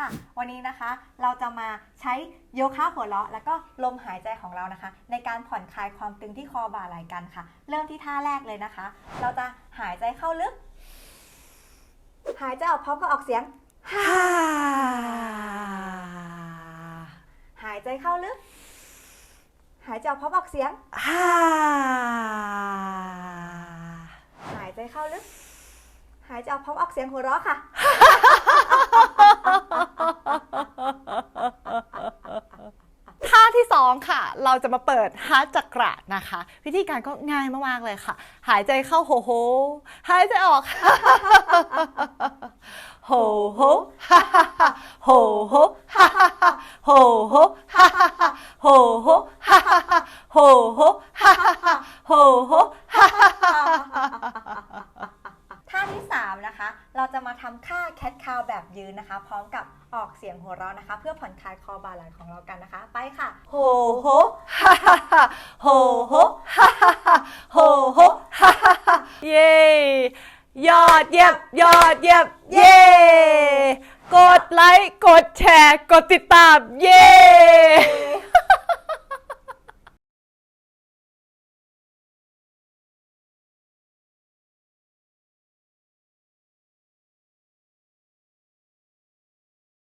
ค่ะ วันนี้นะคะเราจะมาใช้โยคะหัวเราะ แล้วก็ลมหายใจของเรานะคะ ในการผ่อนคลายความตึงที่คอบ่าไหล่กันค่ะ เริ่มที่ท่าแรกเลยนะคะ เราจะหายใจเข้าลึก หายใจออกพร้อมกับออกเสียงฮ่าหายใจเข้าลึก หายใจออกพร้อมออกเสียงฮ่าหายใจเข้าลึก หายใจออกพร้อมออกเสียงหัวเราะค่ะ ท่าที่สองค่ะ เราจะมาเปิดฮาร์ดจักระนะคะ วิธีการก็ง่ายมากๆเลยค่ะ หายใจเข้าโฮโฮหายใจออกโฮโฮโฮโฮโฮโฮโฮโฮโฮโฮโฮโฮท่าที่ 3 นะคะ เราจะมาทำค่าแคทคาวแบบยืนนะคะ พร้อมกับออกเสียงหัวเราะนะคะ เพื่อผ่อนคลายคอบาไหล่ของเรากันนะคะ ไปค่ะโฮโฮฮ่าฮ่าฮ่าโฮโฮฮ่าฮ่าฮ่าโฮโฮฮ่าฮ่าฮ่าเย้ยอดเยี่ยมยอดเยี่ยมเย้กดไลค์กดแชร์ กดติดตาม เย้